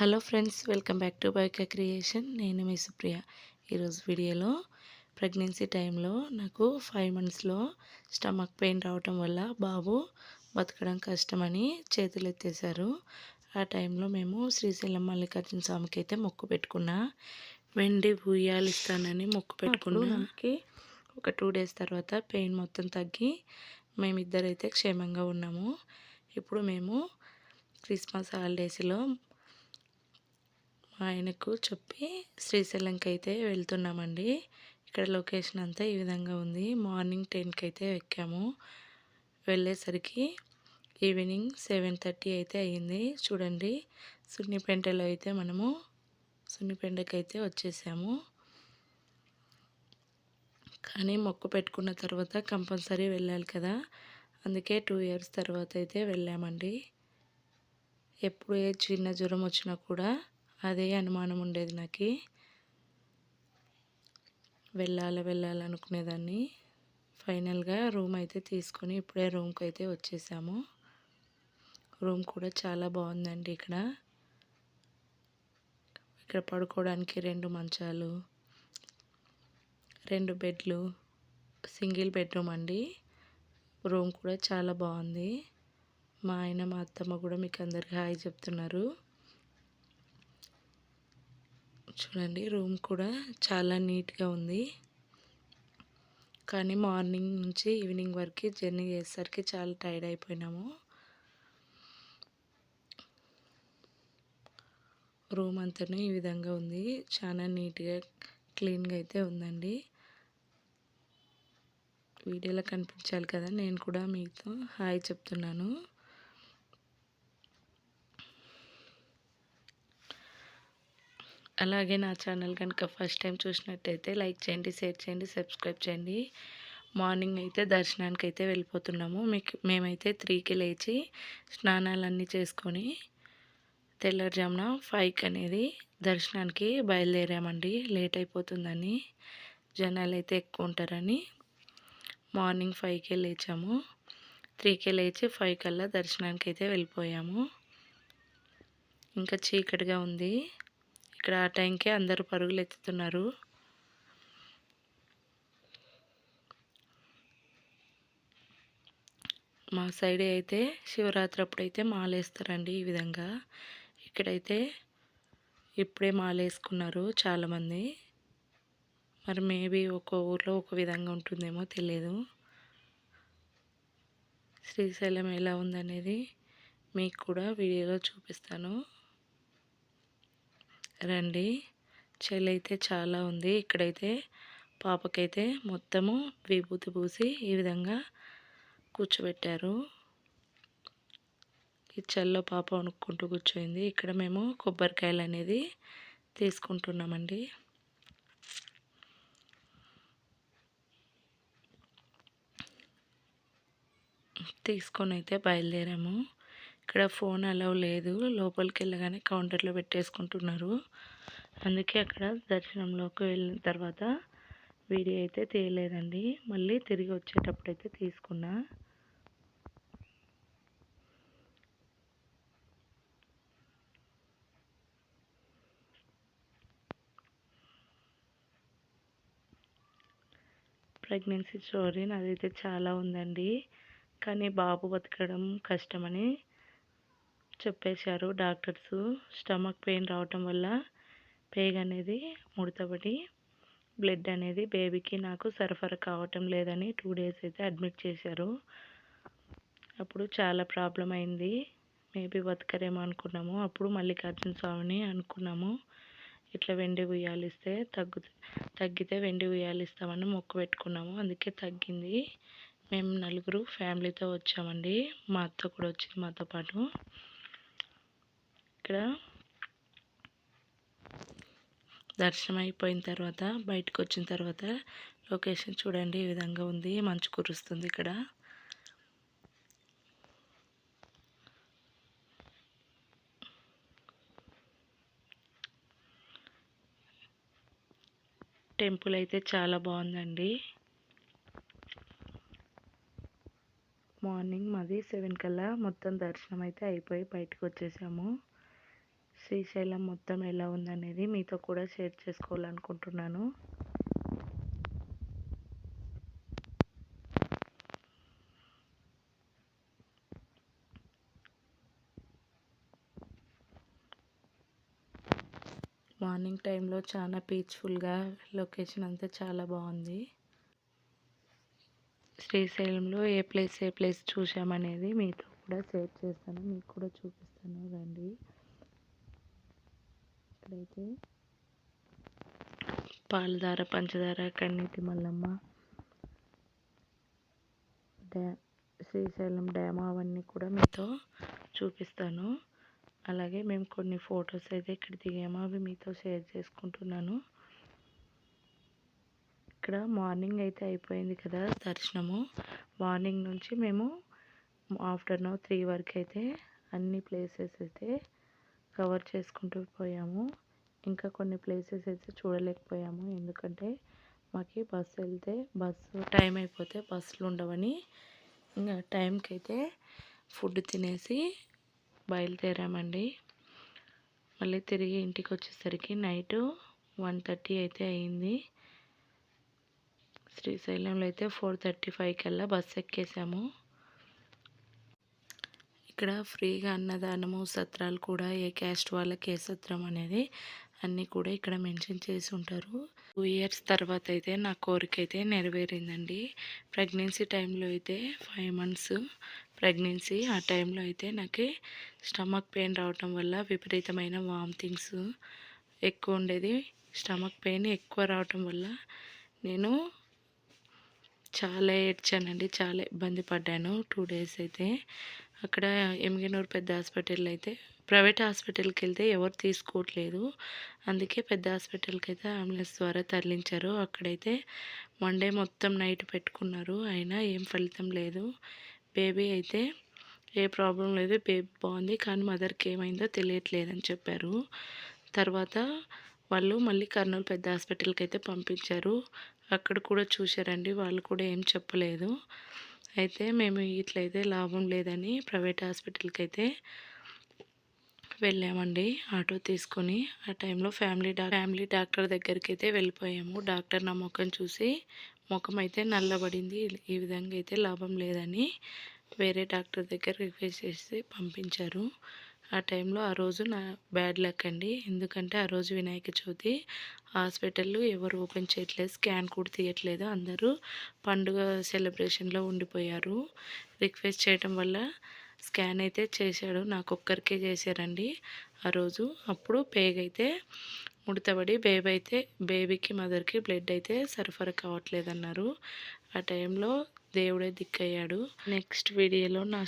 Hello friends welcome back to bike creation. నేను మీ సుప్రియ. ఈరోజు వీడియోలో ప్రెగ్నెన్సీ టైంలో నాకు ఫైవ్ మంత్స్లో స్టమక్ పెయిన్ రావటం వల్ల బాబు బతకడం కష్టమని చేతులు ఎత్తేసారు ఆ టైంలో మేము శ్రీశైలం మల్లికార్జున స్వామికి అయితే మొక్కు పెట్టుకున్నా వెండి ఉయ్యాలు ఇస్తానని మొక్కు పెట్టుకున్నాకి ఒక టూ డేస్ తర్వాత పెయిన్ మొత్తం తగ్గి మేమిద్దరైతే క్షేమంగా ఉన్నాము. ఇప్పుడు మేము క్రిస్మస్ హాలిడేస్లో ఆయనకు చెప్పి శ్రీశైలంకి అయితే వెళ్తున్నామండి. ఇక్కడ లొకేషన్ అంతా ఈ విధంగా ఉంది. మార్నింగ్ టెన్కి అయితే ఎక్కాము. వెళ్ళేసరికి ఈవినింగ్ సెవెన్ థర్టీ అయితే అయ్యింది. చూడండి సున్నిపెంటలో అయితే మనము సున్నిపెంటకి అయితే వచ్చేసాము. కానీ మొక్కు పెట్టుకున్న తర్వాత కంపల్సరీ వెళ్ళాలి కదా. అందుకే టూ ఇయర్స్ తర్వాత అయితే వెళ్ళామండి. ఎప్పుడు ఏ చిన్న జ్వరం వచ్చినా కూడా అదే అనుమానం ఉండేది నాకు. వెళ్ళాలి వెళ్ళాలనుకునేదాన్ని ఫైనల్గా రూమ్ అయితే తీసుకొని ఇప్పుడే రూమ్కి అయితే వచ్చేసాము. రూమ్ కూడా చాలా బాగుందండి ఇక్కడ. ఇక్కడ పడుకోవడానికి రెండు మంచాలు రెండు బెడ్లు సింగిల్ బెడ్రూమ్ అండి. రూమ్ కూడా చాలా బాగుంది. మా ఆయన మా అత్తమ్మ కూడా మీకు అందరికీ హాయ్ చెప్తున్నారు. చూడండి రూమ్ కూడా చాలా నీట్గా ఉంది. కానీ మార్నింగ్ నుంచి ఈవినింగ్ వరకు జర్నీ చేసేసరికి చాలా టైర్డ్ అయిపోయినాము. రూమ్ అంతా ఈ విధంగా ఉంది. చాలా నీట్గా క్లీన్గా అయితే ఉందండి. వీడియోలో కనిపించాలి కదా నేను కూడా మీతో హాయ్ చెప్తున్నాను. అలాగే నా ఛానల్ కనుక ఫస్ట్ టైం చూసినట్టయితే లైక్ చేయండి షేర్ చేయండి సబ్స్క్రైబ్ చేయండి. మార్నింగ్ అయితే దర్శనానికి అయితే వెళ్ళిపోతున్నాము. మీకు మేమైతే త్రీకి లేచి స్నానాలన్నీ చేసుకొని తెల్లవారుజామున ఫైవ్కి అనేది దర్శనానికి బయలుదేరామండి. లేట్ అయిపోతుందని జనాలు అయితే ఎక్కువ ఉంటారని మార్నింగ్ ఫైవ్కే లేచాము. త్రీకే లేచి ఫైవ్ కల్లా దర్శనానికి అయితే వెళ్ళిపోయాము. ఇంకా చీకటిగా ఉంది. ఇక్కడ ఆ టైంకే అందరూ పరుగులు ఎత్తుతున్నారు మా సైడ్ అయితే శివరాత్రి అప్పుడైతే మాలేస్తారండి ఈ విధంగా. ఇక్కడైతే ఇప్పుడే మాలేసుకున్నారు చాలామంది. మరి మేబీ ఒక ఊర్లో ఒక విధంగా ఉంటుందేమో తెలియదు శ్రీశైలం ఎలా ఉందనేది మీకు కూడా వీడియోలో చూపిస్తాను. రండి. చలి అయితే చాలా ఉంది. ఇక్కడైతే పాపకైతే మొత్తము విభూతి పూసి ఈ విధంగా కూర్చోబెట్టారు. ఈ చల్లో పాప వణుక్కుంటూ కూర్చోయింది. ఇక్కడ మేము కొబ్బరికాయలు అనేది తీసుకుంటున్నామండి. తీసుకొని అయితే బయలుదేరాము. ఇక్కడ ఫోన్ అలవ్ లేదు. లోపలికి వెళ్ళగానే కౌంటర్లో పెట్టేసుకుంటున్నారు. అందుకే అక్కడ దర్శనంలోకి వెళ్ళిన తర్వాత వీడియో అయితే తీయలేదండి. మళ్ళీ తిరిగి వచ్చేటప్పుడు అయితే తీసుకున్నా. ప్రెగ్నెన్సీ స్టోరీ నాదైతే చాలా ఉందండి. కానీ బాబు బతకడం కష్టమని చెప్పేశారు డాక్టర్స్. స్టమక్ పెయిన్ రావటం వల్ల పేగ్ అనేది ముడతపడి బ్లడ్ అనేది బేబీకి నాకు సరఫరా కావటం లేదని టూ డేస్ అయితే అడ్మిట్ చేశారు. అప్పుడు చాలా ప్రాబ్లం అయింది. మేబీ బతకరేమో అనుకున్నాము. అప్పుడు మల్లికార్జున స్వామిని అనుకున్నాము. ఇట్లా వెండి ఉయ్యాలిస్తే తగ్గు తగ్గితే వెండి ఉయ్యాలిస్తామని మొక్కు పెట్టుకున్నాము. అందుకే తగ్గింది. మేము నలుగురు ఫ్యామిలీతో వచ్చామండి. మా అత్త కూడా వచ్చింది మాతో పాటు. ఇక్కడ. దర్శనం అయిపోయిన తర్వాత బయటకు వచ్చిన తర్వాత లొకేషన్ చూడండి ఈ విధంగా ఉంది మంచు కురుస్తుంది ఇక్కడ. టెంపుల్ అయితే చాలా బాగుందండి. మార్నింగ్ మాది సెవెన్ కల్లా మొత్తం దర్శనం అయితే అయిపోయి బయటకు వచ్చేసాము శ్రీశైలం మొత్తం ఎలా ఉందనేది మీతో కూడా షేర్ చేసుకోవాలనుకుంటున్నాను. మార్నింగ్ టైంలో చాలా పీస్ఫుల్గా లొకేషన్ అంతా చాలా బాగుంది. శ్రీశైలంలో ఏ ప్లేస్ ఏ ప్లేస్ చూసామనేది మీతో కూడా షేర్ చేస్తాను. మీకు కూడా చూపిస్తాను రండి. ఇక్కడైతే. పాలధార పంచదార కన్నీటి మల్లమ్మ డ్యా శ్రీశైలం డ్యామ్ అవన్నీ కూడా మీతో చూపిస్తాను. అలాగే మేము కొన్ని ఫొటోస్ అయితే ఇక్కడ దిగాము అవి మీతో షేర్ చేసుకుంటున్నాను. ఇక్కడ మార్నింగ్ అయితే అయిపోయింది కదా దర్శనము. మార్నింగ్ నుంచి మేము ఆఫ్టర్నూన్ త్రీ వరకు అయితే అన్ని ప్లేసెస్ అయితే కవర్ చేసుకుంటూ పోయాము. ఇంకా కొన్ని ప్లేసెస్ అయితే చూడలేకపోయాము. ఎందుకంటే మాకు బస్సు వెళ్తే బస్సు టైం అయిపోతే బస్సులు ఉండవని ఇంకా టైంకి అయితే ఫుడ్ తినేసి బయలుదేరామండి. మళ్ళీ తిరిగి ఇంటికి వచ్చేసరికి నైట్ వన్ థర్టీ అయితే అయింది. శ్రీశైలంలో అయితే ఫోర్ థర్టీ ఫైవ్ కల్లా బస్సు ఎక్కేసాము. ఇక్కడ ఫ్రీగా అన్నదానము సత్రాలు కూడా ఏ క్యాస్ట్ వాళ్ళకి ఏ సత్రం అనేది అన్నీ కూడా ఇక్కడ మెన్షన్ చేసి ఉంటారు. టూ ఇయర్స్ తర్వాత అయితే నా కోరిక అయితే నెరవేరిందండి. ప్రెగ్నెన్సీ టైంలో అయితే ఫైవ్ మంత్స్ ప్రెగ్నెన్సీ ఆ టైంలో అయితే నాకు స్టమక్ పెయిన్ రావటం వల్ల విపరీతమైన వామిటింగ్స్ ఎక్కువ ఉండేది. స్టమక్ పెయిన్ ఎక్కువ రావటం వల్ల నేను చాలా ఏడ్చానండి. చాలా ఇబ్బంది పడ్డాను. టూ డేస్ అయితే అక్కడ ఎమ్మిగనూరు పెద్ద హాస్పిటల్ అయితే ప్రైవేట్ హాస్పిటల్కి వెళ్తే ఎవరు తీసుకోవట్లేదు అందుకే పెద్ద హాస్పిటల్కి అయితే అంబులెన్స్ ద్వారా తరలించారు. అక్కడైతే వన్ డే మొత్తం నైట్ పెట్టుకున్నారు. అయినా ఏం ఫలితం లేదు. బేబీ అయితే ఏ ప్రాబ్లం లేదు. బేబీ బాగుంది. కానీ మదర్కి ఏమైందో తెలియట్లేదని చెప్పారు. తర్వాత వాళ్ళు మళ్ళీ కర్నూలు పెద్ద హాస్పిటల్కి అయితే పంపించారు. అక్కడ కూడా చూశారండి. వాళ్ళు కూడా ఏం చెప్పలేదు. అయితే మేము ఇట్లయితే లాభం లేదని ప్రైవేట్ హాస్పిటల్కి అయితే వెళ్ళామండి. ఆటో తీసుకొని ఆ టైంలో ఫ్యామిలీ డా ఫ్యామిలీ డాక్టర్ దగ్గరికి అయితే వెళ్ళిపోయాము. డాక్టర్ నా ముఖం చూసి ముఖం అయితే నల్లబడింది. ఈ విధంగా అయితే లాభం లేదని వేరే డాక్టర్ దగ్గర రిక్వెస్ట్ చేసి పంపించారు. ఆ టైంలో ఆ రోజు నా బ్యాడ్ లక్ అండి. ఎందుకంటే ఆ రోజు వినాయక చవితి హాస్పిటల్ ఎవరు ఓపెన్ చేయట్లేదు స్కాన్ కూడా తీయట్లేదు. అందరూ పండుగ సెలబ్రేషన్లో ఉండిపోయారు. రిక్వెస్ట్ చేయటం వల్ల స్కాన్ అయితే చేశాడు. నాకు ఒక్కరికే చేశారండి ఆ రోజు. అప్పుడు పేగ్ అయితే ముడతబడి బేబీ అయితే బేబీకి మదర్కి బ్లడ్ అయితే సరఫరా కావట్లేదన్నారు. ఆ టైంలో దేవుడే దిక్కయ్యాడు. నెక్స్ట్ వీడియోలో నా